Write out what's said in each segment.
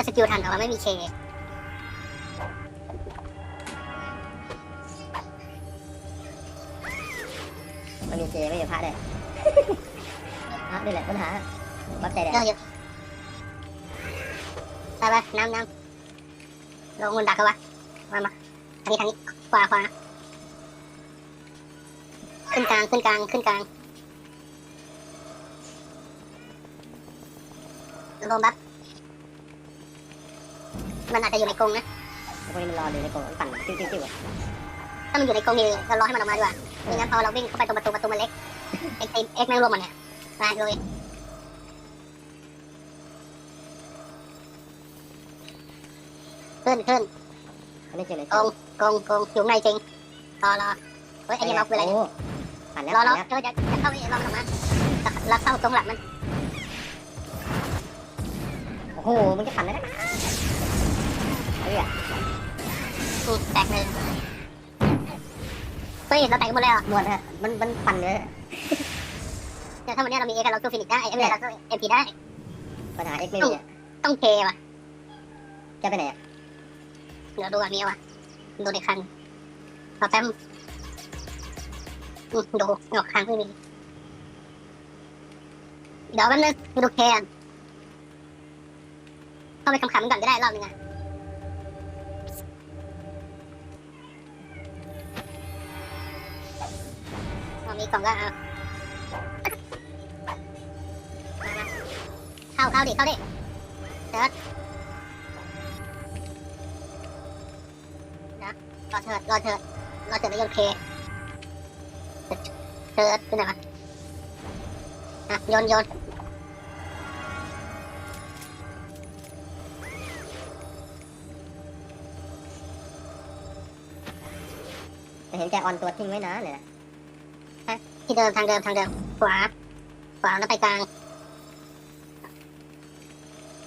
จะสกิลทันแต่ว่าไม่มีเคมันมีเจไม่มีพระด้วยพระนี่แหละปัญหาวัดใจแดงเรื่องเยอะไปไปน้ำน้ำลงบนดักเขาวะมามาทางนี้ทางนี้ขวาขวาขึ้นกลางขึ้นกลางขึ้นกลางลงบัฟ มันอาจจะอยู่ในกรงนะพวกนี้มันรออยู่ในกรงมันปั่นติ้วติ้วติ้วอะถ้ามันอยู่ในกรงนี่เรารอให้มันออกมาดีกว่าไม่งั้นพอเราวิ่งเข้าไปตรงประตูประตูมันเล็กเอ็กซ์เอ็กซ์แม่งรวมหมดเนี่ยมาเลยขึ้นขึ้นอันนี้เจอเลยกรงกรงกรงอยู่ในจริงรอรอเฮ้ยไอ้นี่ล็อกไปเลยโอ้ปั่นแล้วรอปั่รอนแล้วเออจะจะเข้าไปรอมันออกมาแล้วเข้าตรงหลังมันโอ้โหมันจะปั่นได้นะ เฮ้ยอะอืมแตกเลยเฮ้ยเราแตกกันหมดเลยเหรอะหมดฮะมันมันปั่นเลยเนี่ยถ้าวันนี้เรามีเอ็กซ์เราสู้ฟินิกได้เอ็มเราสู้เอ็มพีได้ปัญหาเอ็กไม่มีอะต้องเคว่ะจะไปไหนอะเดี๋ยวดูก่อนมีเอาวะดูในคันเอาแป๊มอืมดูหอกคันไม่มีเดี๋ยวแป๊บนึงดูเคก่อนเข้าไปคำๆก่อนก็ได้รอบนึงอะ กล่องก็เอามามาเข้าเข้าดิเข้าดิเดินนะรอเถิดรอเถิดรอเถิดแล้วโยนเคเถิดเป็นไงวะอะโยนโยนเห็นแกออนตัวทิ้งไว้นะเนี่ย ที่เดิมทางเดิมทางเดิมขวาขวาแล้วไปกลาง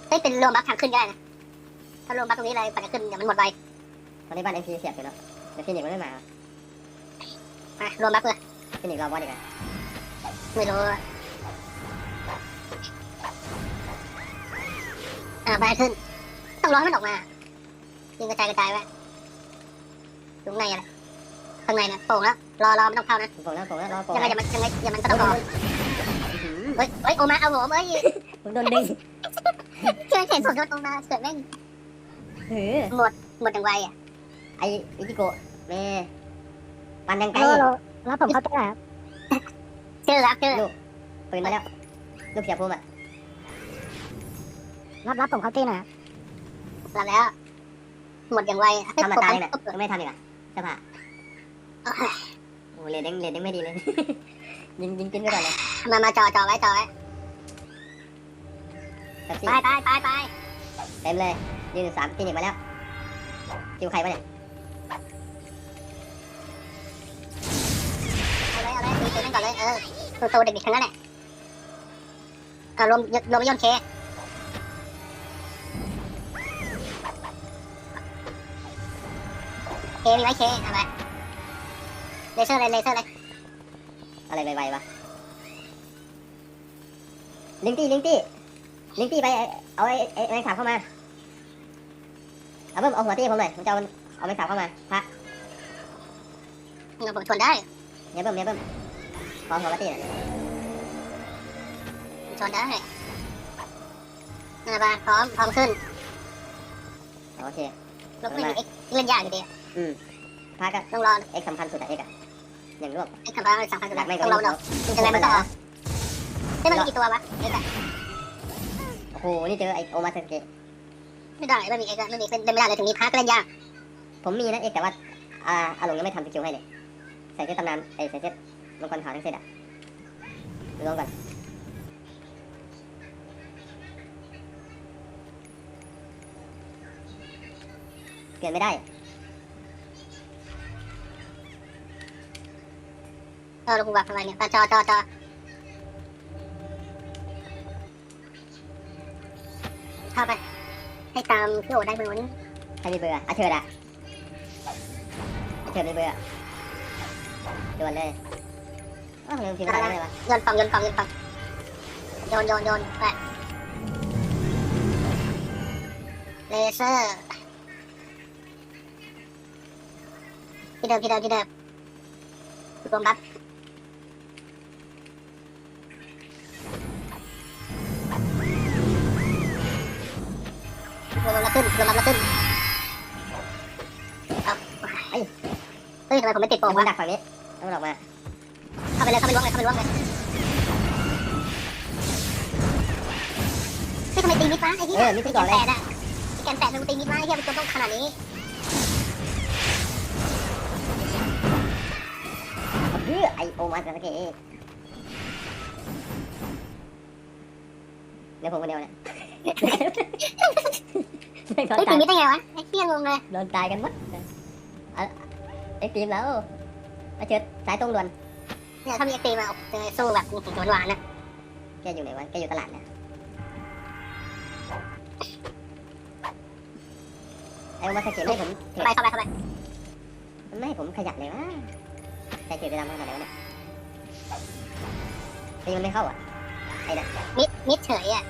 เฮ้ยเป็นรวมบัฟทางขึ้นได้นะถ้ารวมบัฟตรงนี้เลยปัดจะขึ้นเดี๋ยวมันหมดไวตอนนี้บ้านเอ็มพีเสียบอยู่แล้วแต่ฟินิกมันไม่มามารวมบัฟเลยฟินิกรอบอสอีกอะไม่รู้อะอ่าไปขึ้น ต้องรอให้มันออกมายิงกระจายกระจายไว้ตรงในอะไร ข้างในนะโป่งแล้วรอรอไม่ต้องเข้านะผมแล้วผมแล้วรอโปรยังไงอย่ามันยังไงอย่ามันก็ต้องรออื้อหือเฮ้ยเฮ้ยโอมาเอาผมเอ้ยผมโดนดึงเชื่อเห็นสดโดนตรงมาเสือแม่งเฮ้ยหมดอย่างไวอะไออิจิโกะเม่ปั่นยังไกลแล้วผมเข้าใจครับชื่อครับชื่อปืนมาแล้วลูกเสียภูมิอะรับรับผมเข้าที่หน่อยรับแล้วหมดอย่างไวอะทำมาตายเนี่ยผมยังไม่ทำอีกอะสภา โอ้เลนเด้งเลนเด้งไม่ดีเลย ยิงยิงกินไปก่อนเลยมามาจอจอไว้จอไว้แท็กซี่ไปไปไปไปเต็มเลยยืนสามฟินิกมาแล้วคิวใครวะเนี่ยเอาเลยเอาเลยตีตีนั่นก่อนเลยเออตัวโตเด็กๆทั้งนั้นแหละเอารวมรวมไปย่นเคเคมีไว้เคเอาไป เลเซอร์เลยเลเซอร์เลยอะไรไวๆวะลิงตี้ลิงตี้ลิงตี้ไปเอาไอ้ไอ้แมงสาบเข้ามาเอาเพิ่มเอาหัวตี้ผมหน่อยผมจะเอาเอาแมงสาบเข้ามาพระเอาผมชนได้เนี่ยเพิ่มเนี่ยเพิ่มขอหัวตี้หน่อยชนได้มาไปพร้อมพร้อมขึ้นโอเคลบไม่มีเอ็กเล่นยากอยู่ดีอะพระก็ต้องรอเอ็กสำคัญสุดอะเอ็กอะ อย่างรวบไอ้คำว่าสำคัญสุดหลักไม่ต้องรอมันออกยังไงมันก็ออกเฮ้ยมันมีกี่ตัววะเอ็กอะโอ้โห นี่เจอไอโอมาเซเกะไม่ได้ไม่มีเอ็กอะไม่มีเล่นไม่ได้เลยถึงมีพาร์ก็เล่นยากผมมีนะเอกแต่ว่าอ่าอาหลงยังไม่ทำสกิลให้เลย ใส่เซตตำนานไอใส่เซตมังกรขาวทั้งเซตอะรวมกันเกินไม่ได้ เออลงบักทำไมเนี่ยตาจอจอจอเข้าไป ให้ตามพี่โอได้เป็นวันนี้ใครมีเบอร์อะอาเชิดอะอาเชิดมีเบอร์อะด่วนเลยอ้าวลืมพิมพ์อะไรเลยวะโยนฟองโยนฟองโยนฟองโยนโยนโยนไปเลเซอร์ที่เดิมที่เดิมที่เดิมรวมบัฟรวมบั ขึ้นรวมบัฟแล้วขึ้นเอาเฮ้ยเฮ้ยทำไมผมไม่ติดโป่งมัวะนดักฝั่งนี้แล้วมันออกมาเข้าไปเลยเข้าไปล้วงเลยเข้าไปล้วงเลยเฮ้ยทำไมตีมิดวะไอ้เหี้เอยอมีที่แกก่อนนเลแปยดอะแกนแปดมันตีมิดวะไอ้เหี้ยมันจนต้องขนาดนี้เพื่อไอโอมาสเกเดี๋ยวผมคนเดียวเนี่ย ไม่โดนเฮ้ยตาตียมิดได้ไงวะไอ้เหี้ยงงเลยโดนตายกันหมดอะไอ้ทีมแล้วมาเชิดสายตรงด่วนเนี่ยถ้ามีเอ็กตีมาเจอสู้แบบหวานๆนะแกอยู่ไหนวะแกอยู่ตลาดนะไอ้โอมาสเกไม่ให้ผมเข้าไปเข้าไปเข้าไปมันไม่ให้ผมขยับเลยวะใจเกลียดไปทำขนาดไหนวะเนี่ยตีมันไม่เข้าอะมิดมิดเฉยอะ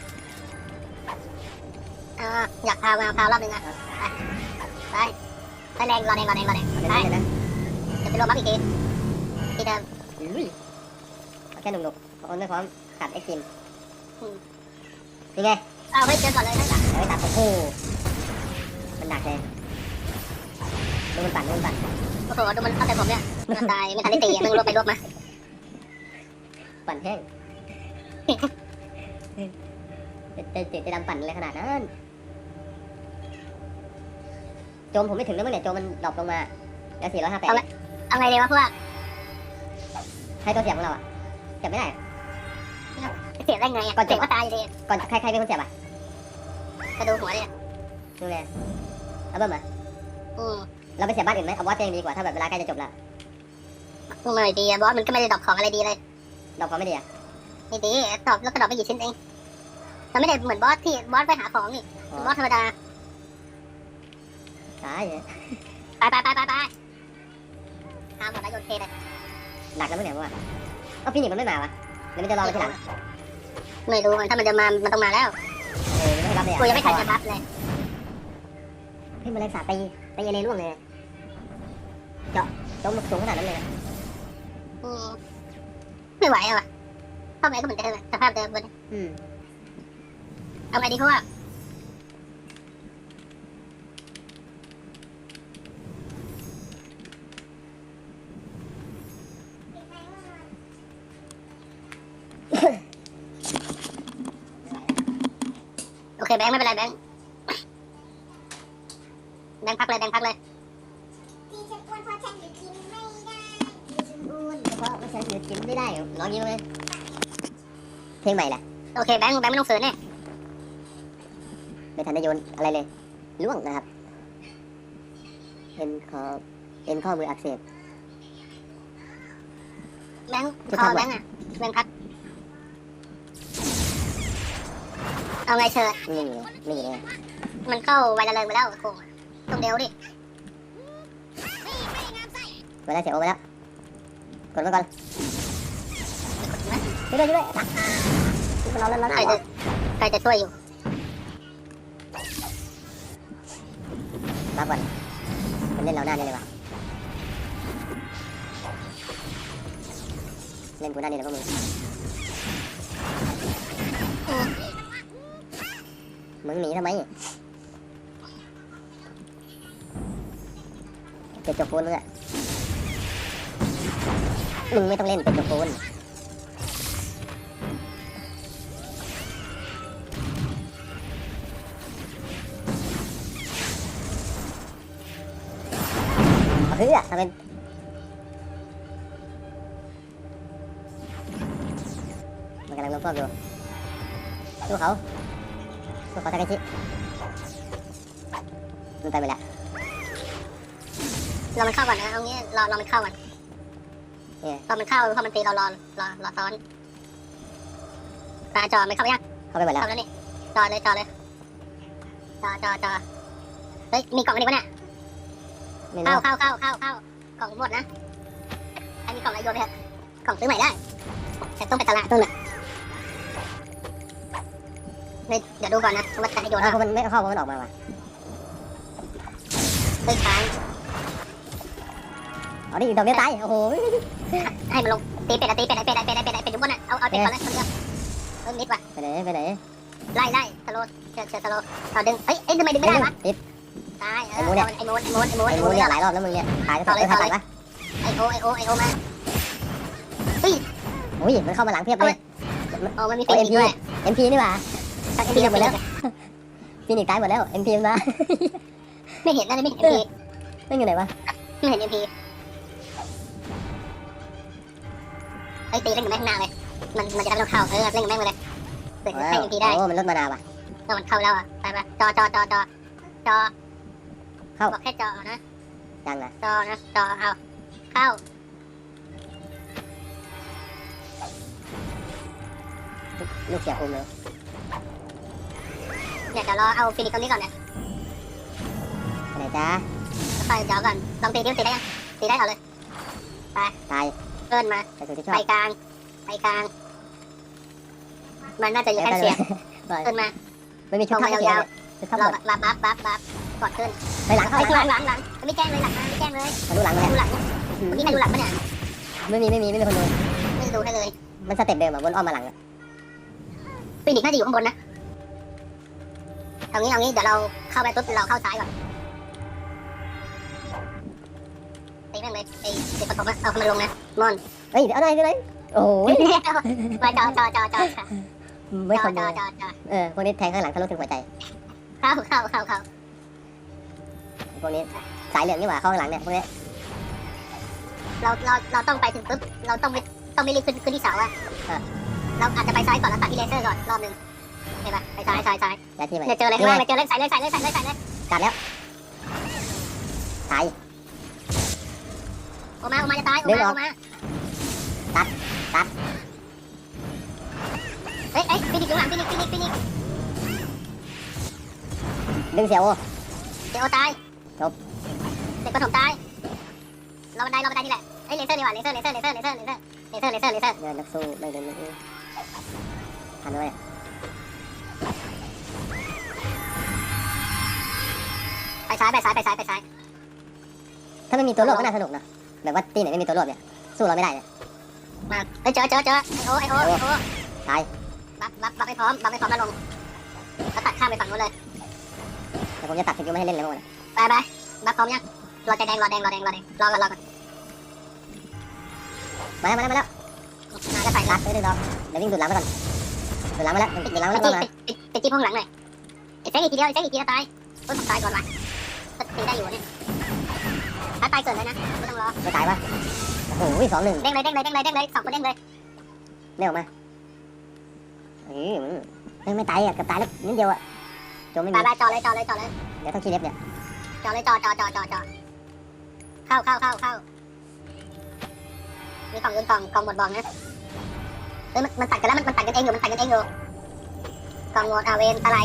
อ่าอยากพามาพารอบนึงอะไปไปแรงรอแรงรอแรงรอแรงไปเล่นๆเลยนะไปรวมบัฟอีกทีที่เดิมอุ้ยเอาแค่หนุกๆโอนไม่พร้อมขัดไอ้ทีมยังไงเอาเฮ้เจอก่อนเลยนั่นแหละเอาไปตัดโอ้โหมันหนักเลยดูมันปั่นดูมันปั่นโอ้โหดูมันเข้าแต่ผมเนี่ยมันตายไม่ทันได้ตีมึงรวบไปรวบมาปั่นแห้งจะจะจะดำปั่นเลยขนาดนั้น โจมผมไม่ถึงแล้วมั้งเนี่ยโจมมันดรอปลงมาแล้วสี่ร้อยห้าแปดเอาไงดีวะพวกให้ตัวเสียบของเราอะเสียบไม่ได้เสียได้ไงอะเสียก็ตายอยู่ดีก่อนใครใครเป็นคนเสียบอะกระดูกหัวเนี่ยดูเลยเอาเบิ้มอะอืมเราไปเสียบบ้านอื่นไหมเอาบอสยังดีกว่าถ้าแบบเวลาใกล้จะจบแล้วไม่ดีอะบอสมันก็ไม่ได้ดรอปของอะไรดีเลยดรอปเขาไม่ดีอะนี่ดีดรอปแล้วก็ดรอปไปกี่ชิ้นเองมันไม่ได้เหมือนบอสที่บอสไปหาของนี่บอสธรรมดา ตายเลยไปไปไปไปไปตามหมดแล้วโยนเทเลยหนักแล้วมั้งเนี่ยว่าเอ้าพี่หนิงมันไม่มาวะเดี๋ยวมันจะรอไปทีหลังไม่รู้มันถ้ามันจะมามันต้องมาแล้วเออไม่ให้รับเลยอะกูยังไม่ทันจะรับเลยเฮ้ยแมลงสาบตีตีเอเลร่วงเลยเจาะจมสูงขนาดนั้นเลยนะอืมไม่ไหวอะว่ะเข้าไปก็เหมือนเดิมอะสภาพเดิมบนอืมเอาไงดีเขาว่า แบงค์ไม่เป็นไรแบงค์แบงค์พักเลยแบงค์พักเลยอ้วนเพราะว่าฉันหยุดกินไม่ได้ร้องยิ้มเลยเพลงใหม่แหละโอเคแบงค์แบงค์ไม่ต้องฝืนเนี่ยไม่ทันได้โยนอะไรเลยล่วงนะครับเอ็นคอเอ็นข้อมืออักเสบแบงค์จะคอทำอะไรแบงค์อะแบงค์พัก เอาไงเชิญนี่นี่เลยมันเข้าไวละเริงไปแล้วโอ้โหต้องเร็วดิเวลาเสียโอมาแล้วกดมาก่อนช่วยด้วยช่วยด้วยมันร้อนร้อนร้อนใครจะใครจะช่วยอยู่มาก่อนมันเล่นเราหน้านี่เลยวะเล่นกูหน้านี่เลยพวกมึง มึงหนีทำไมเก็บจบปูนมึงอะมึงไม่ต้องเล่นเก็บจบปูนเอาเพื่อทำเป็นมันกำลังลงพวกอยู่สู้เขา สู้เขาทากันชิมันตายไปแล้วเรามันเข้าก่อนนะเอางี้รอรอมันเข้าก่อนเนี่ยรอมันเข้าพอมันตีเรารอรอรอซ้อนตาจอไม่เข้าไปยังเข้าไปหมดแล้วเข้าแล้วนี่จอเลยจอเลยจอจอจอเฮ้ยมีกล่องอะไรวะเนี่ยเข้าเข้าเข้าเข้าเข้ากล่องหมดนะใครมีกล่องอะไรโยนไปเถอะกล่องซื้อใหม่ได้แต่ต้องไปตลาดนู่นน่ะ เฮ้ยเดี๋ยวดูก่อนนะว่าจะให้โยนเออเปล่าเพราะมันไม่เข้าเพราะมันออกมาว่ะเฮ้ยค้างเอาดิดอกเดียวตายโอ้โหให้มันลงตีเป็ดอะตีเป็ดไอเป็ดไอเป็ดไอเป็ดไอเป็ดอยู่บนอะเอาเอาเป็ดก่อนเลยคนเดียวเออมิดว่ะไปไหนไปไหนไล่ไล่สโลว์เชิญเชิญสโลว์เอาดึงเอ้ยเอ้ยทำไมดึงไม่ได้วะติดตายเออเอาไอ้โมนไอ้โมนไอ้โมนไอ้ไอ้มูโมนเนี่ยหลายรอบแล้วมึงเนี่ยตายก็ตายทันปะไอโอไอโอไอโอมาอุ้ยมันเข้ามาหลังเพียบเลยโอมันมีฟินิกด้วย MP นี่หว่า ไอ้พี่หมดแล้วฟินิกตายหมดแล้ว MP มาไม่เห็นนะไม่เห็นเอ็มพีนั่นอยู่ไหนวะไม่เห็นเอ็มพีไอ้ตีเล่นกับแม่งหน้าเลยมันมันจะได้ไม่ต้องเข้าเออเล่นกับแม่งไปเลยเปิดให้เอ็มพีได้โอ้มันลดมานาว่ะแล้วมันเข้าแล้วอะไปไปจอจอจอจอจอเข้าบอกแค่จอนะยังนะจอนะจอเอาเข้าลูกเสียคุมเลย เนี่ยเดี๋ยวรอเอาฟินิกตรงนี้ก่อนเนี่ยไปไหนจ้าแล้วไปจอก่อนลองตีดิวตีได้ยังตีได้เอาเลยตายเกินมาไปสู่ที่ชอไปบกลางไปกลาง มันน่าจะอยู่แค่เสียงเกินมาไม่มีชุดทับเสียชุดทับรหอมดบัฟบัฟบัฟบัฟกดขึ้นไปหลังเข้าไอ้หหลัลังงหลังหลังไม่แจ้งเลยหลังมาไม่แจ้งเลยมาดูหลังเลยดูหลังเมื่อกี้ใครดูหลังปะเนี่ยไม่มีไม่มีไม่มีคนดูไม่ดูให้เลย มันสเต็ปเดิมอะวนอ้อมมาหลังฟินิกน่าจะอยู่ข้างบนนะ เอางี้เอางี้เดี๋ยวเราเข้าไปปุ๊บเราเข้าซ้ายก่อนตีแม่งเลยไอ้เด็กปฐมอะเอามันลงนะมอนเฮ้ยเอาหน่อยเอาหน่อยโอ้ยมาจอจอจอจอจอไม่คจออมจโบอจอจอเออพวกนี้แทงข้างหลังทะลุถึงหัวใจ เข้าเข้าเข้าเข้าพวกนี้สายเหลืองนี่หว่าเข้าข้างหลังเนี่ยพวกนี้เราเราเราต้องไปถึงปุ๊บเราต้องไม่ต้องไม่รีบขึ้นขึ้นที่เสาอะเราอาจจะไปซ้ายก่อนแล้วตัดที่เลเซอร์ก่อนรอบหนึ่ง เห็นปะไปซ้ายซ้ายซ้ายย้ายที่ใหม่เดี๋ยวเจอเลยข้างล่างเลยเจอเลยใส่เลยใส่เลยใส่เลยใส่เลยกัดแล้วตายโอมาโอมาจะตายโอเดี๋ยวมาเหรอโอมาตัดตัดเฮ้ยเฮ้ยฟินิกอยู่หลังฟินิกฟินิกฟินิกดึงเสียโอเดี๋ยวโอตายจบเด็กปฐมตายรอบันไดรอบันไดนี่แหละเอ้ยเลเซอร์ดีกว่าเลเซอร์เลเซอร์เลเซอร์เลเซอร์เลเซอร์เลเซอร์เลเซอร์เลเซอร์เดินนักสู้ไม่เดินไม่ทันด้วย ซ้ายไปซ้ายไปซ้ายไปซ้ายถ้าไม่มีตัวโลกก็น่าสนุกนะแบบว่าตีไหนไม่มีตัวโลกเนี่ยสู้เราไม่ได้เนี่ยมาเฮ้ยเจอเจอเจอไอโอไอโอไอโอตายบัฟบัฟบัฟให้พร้อมบัฟให้พร้อมแล้วลงแล้วตัดข้ามไปฝั่งนู้นเลยแต่ผมจะตัดสกิลไม่ให้เล่นเลยหมดไปไปบัฟพร้อมยังรอใจแดงรอแดงรอแดงรอแดงรอก่อนรอก่อนมาแล้วมาแล้วมาแล้วมาจะใส่รัรัดดเดี๋ยวดึงดอกเดี๋ยววิ่งดูดหลังไปก่อนดูดหลังมาแล้วดูดหลังไปแล้วจี้มาไปไปจี้ห้องหลังหน่อยไอ้เจ๊อีกทีเดียวไอ้เจ๊อีกทีจะตายต้นตายก่อนว่ะ ตีได้อยู่เนี่ยถ้าตายเกิดเลยนะไม่ต้องรอไม่ตายปะโอ้โหสองหนึ่งเด้งเลยเด้งเลยเด้งเลยเด้งเลยสองคนเด้งเลยเร็วมาอืมยังไม่ตายอะกับตายแล้วนิดเดียวอะโจไม่ไปมีไปจอเลยจอเลยจอเลยเดี๋ยวต้องขี้เล็บเนี่ยจอเลยจอจอจอจอจอเข้าเข้าเข้าเข้ามีกล่องอื่นกล่องกล่องหมดบอกนะเอ้ยมันมันตัดกันแล้วมันมันตัดกันเองอยู่มันตัดกันเองอยู่กล่องหมดอาเวนอะไร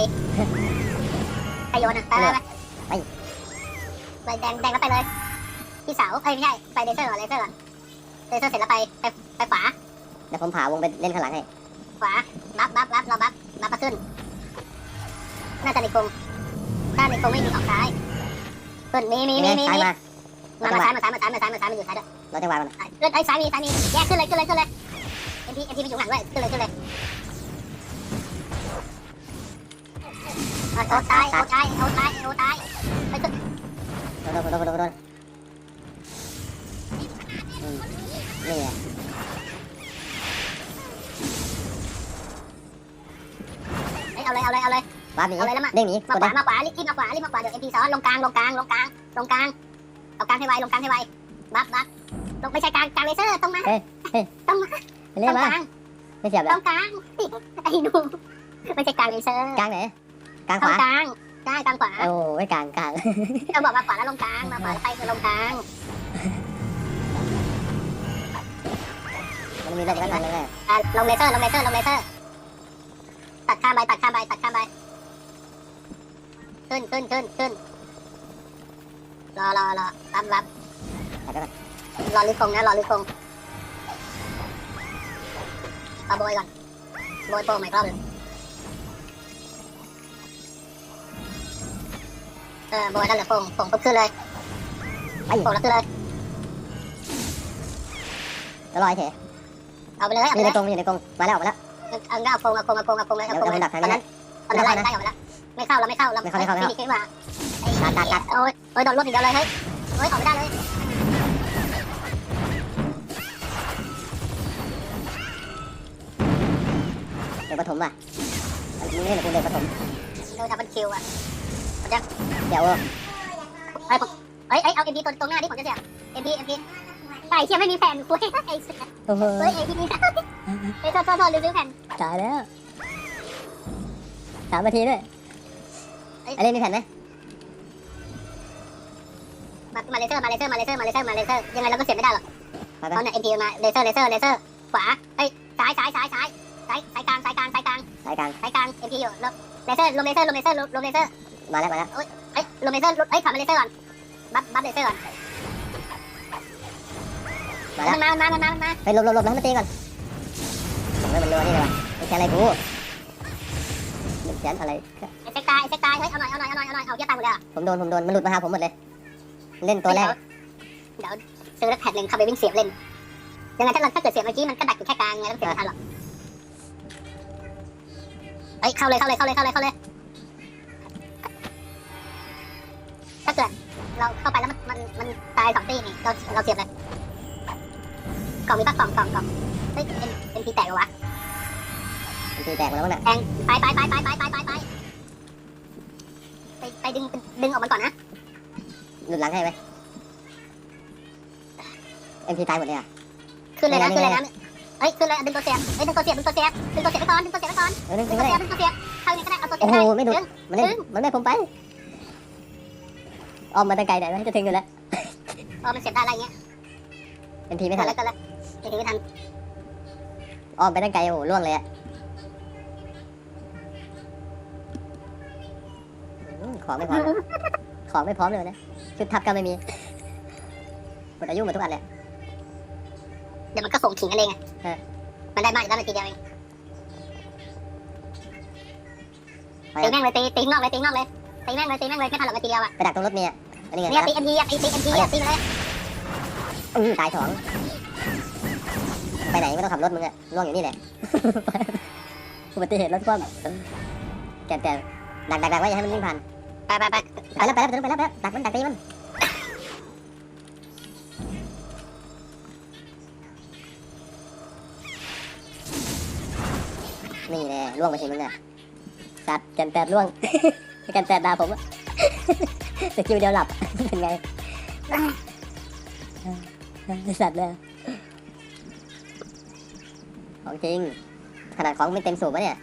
ไปโยนอะไปไปไป ไปแดงแดงแล้วไปเลยพี่สาวเอ้ยไม่ใช่ไปเลเซอร์ก่อนเลเซอร์ก่อนเลเซอร์เสร็จแล้วไปไปไปขวาเดี๋ยวผมผ่าวงไปเล่นข้างหลังให้ขวาบัฟบัฟบัฟเราบัฟบัฟมาขึ้นน่าจะในกรงถ้าในกรงไม่มีออกซ้ายขึ้นมีมีมีมีซ้ายมีมามามาซ้ายมาซ้ายมาซ้ายมาซ้ายมาซ้ายมาอยู่ซ้ายด้วยเราจะวางมันซ้ายขึ้นไอ้ยซ้ายมีซ้ายมีแยกขึ้นเลยขึ้นเลยขึ้นเลยเอ็มพีเอ็มพีมันอยู่ข้างหลังด้วยขึ้นเลยขึ้นเลยเอาโอ้ตายโอ้ตายโอ้ตายโอ้ตายไปขึ้น โดนโดนโดนโดนนี่ไงเอ้ยเอาเลยเอาเลยเอาเลยวาหนีเอาเลยแล้วมาเด้งหนีมาขวามาขวารีบมาขวารีบมาขวาเดี๋ยวเอ็มพีซ้อนลงกลางลงกลางลงกลางลงกลางเอากลางให้ไวลงกลางให้ไวบัฟบัฟลงไม่ใช่กลางกลางเลเซอร์ต้องมาต้องมาไปตรเล่นมาไม่เสียบแล้รวงกลางไอ้หนูไม่ใช่กลางเลเซอร์กลางไหนกลางขวากลาง ใช่กลางขวาโอ้ยกลางกลางเราบอกมาขวาแล้วลงกลางมาขวาแล้วไปคือลงกลางมันมีอะไรกันเลยอะลงเลเซอร์ลงเลเซอร์ลงเลเซอร์ตัดข้ามไปตัดข้ามไปตัดข้ามไปขึ้นขึ้นขึ้นขึ้นรอรอรอรับรับแต่ก็รอลึกคงนะรอลึกคงเอาโบยก่อนโบยโป้งใหม่รอบหนึง เออโบยนั่นแหละโป่งโป่งปุ๊บขึ้นเลยไปโผล่แล้วคือเลยจะลอยเถอะเอาไปเลยเอาอไปยู่เลในยกรงอยู่ในกรงมาแล้วออกมาแล้ว เอาเอาโคงเอาโคงเอาโคงเอาโคงเลยเดี๋เอายวโคงเดี๋ยวมันดักทางนี้นะตอนนั้นไล่ไล่ออกมาแล้วไม่เข้าเราไม่เข้าเราไม่เข้าไม่เข้าไม่เข้าไม่เข้าตัดตัดตัดโอ้ยโอ้ยโดนรวบอย่างเดียวเลยเฮ้ยโอ้ยออกไม่ได้เลยเด็กประถมว่ะอันนี้เล่นกับกูเด็กประถมโดนดับเบิลคิวอะ เดี๋ยวเฮ้ยผมเฮ้ยเฮ้ยเอาเอ็มพีตัวตรงหน้าที่ผมจะเสียเอ็มพีเอ็มพีไอ้เชี่ยไม่มีแผ่นคุยไอ้เโอ้โหฮ้ยไอ้ที่นี่ไอ้โทษโทษโทษลืมซื้อแผ่นตายแล้วสามนาทีด้วยไอ้เล่นมีแผ่นไหมมามาเลเซอร์มาเลเซอร์มาเลเซอร์มาเลเซอร์มาเลเซอร์ยังไงเราก็เสียไม่ได้หรอกไปไปเพราะเนี่ยเอ็มพีมาเลเซอร์เลเซอร์เลเซอร์ขวาเฮ้ยซ้ายซ้ายซ้ายซ้ายซ้ายซ้ายกลางซ้ายกลางซ้ายกลางสายกลางซ้ายกลางเอ็มพีอยู่ลเลเซอร์ลมเลเซอร์ลมเลเซอร์ลมเลเซอร์ มาแล้วมาแล้วเฮ้ยลมเลเซอร์เฮ้ยถอดมาเลเซอร์ก่อน บัฟบัฟเลเซอร์ก่อน มาแล้ว มันมามันมามันมามันมาไปหลบหลบหลบแล้วให้มันตีก่อนผมไม่มันรัวนี่เลยว่ะไอ้แค่อะไรกูหนึ่งแสนอะไร ไอ้เซ็กตายไอ้เซ็กตาย เฮ้ย เอาหน่อย เอาหน่อย เอาหน่อย เอาหน่อย เอาเยอะตายหมดเลยอะผมโดน ผมโดน มันหลุดมาหาผมหมดเลย เล่นตัวแรก เดี๋ยวซื้อแล้วแผ่นหนึ่งเข้าไปวิ่งเสียบเล่น ยังไงถ้าเราถ้าเกิดเสียบเมื่อกี้มันก็ดักอยู่แค่กลางไงแล้วเสียบไม่ทันหรอกเฮ้ยเข้าเลยเข้าเลยเข้าเลยเข้าเลยเข้าเลย ถ้าเกิดเราเข้าไปแล้วมันมันมันตายสองตีนี่เราเราเสียบเลยกล่องมีปะกล่องกล่องกล่องเฮ้ยเป็นเป็นทีแตกเหรอวะมันตีแตกแล้วมั้งน่ะแทงไปไปไปไปไปไปไปไปไปไปดึงดึงออกมาก่อนนะหลุดหลังให้ไหมเอ็มพีตายหมดเลยอะ ขึ้นเลยนะนี่ขึ้นไง เลยนะเฮ้ยขึ้นเลยดึงตัวเสียบเฮ้ยดึงตัวเสียบดึงตัวเสียบดึงตัวเสียบไปก่อนดึงตัวเสียบไปก่อนเออนึกดึถึงงตัวก็เสีได้ ยบดึงตัวเสียบเข้ายังก็ได้เอาตัวเสียโอ้บโหได้ไม่หลุดดึง มันเล่นมันไม่ผมไป ออมมาตั้งไกลไหนไหมจะถึงอยู่แล้วเออมันเสียบได้อะไรเงี้ยเอ็มพีไม่ทัทันนแล้วก็แล้วไอ้ทีไม่ทันออมไปตั้งไกลโอ้โหล่วงเลยอะอืมของไม่พร้อมนะของไม่พร้อมเลยนะชุดทับก็ไม่มีหมดอายุหมดทุกอันเลยเดี๋ยวมันก็ส่งขิงกันเองไงเออมันได้มากอยู่แล้วมันทีเดียวเองไปตีแม่งเลยตีตีข้างนอกเลยตีข้างนอกเลย ตีแม่งเลยตีแม่งเลยไม่ทันหรอกมันทีเดียวอะไปดักตรงรถเมียอันนี้ไงเนี่ยครับตีเอ็มพีอะตีตีเอ็มพีอะตีมาเลยอือตายสองไปไหนไม่ต้องขับรถมึงอะล่วงอยู่นี่แหละอุบัติเหตุรถคว่ำแกแต่ดักดักดักไว้อย่าให้มันวิ่งผ่านไปไปไปไปแล้วไปแล้วไปแล้วไปแล้วดักมันดักตีมันนี่แน่ล่วงไปสิมึงอะสัตว์แกนแตดล่วงแกนแตดดาผมอะสกิลเดียวหลับ เป็นไงสัตว์เลยของจริง ขนาดของไม่เต็มสูบวะเนี่ย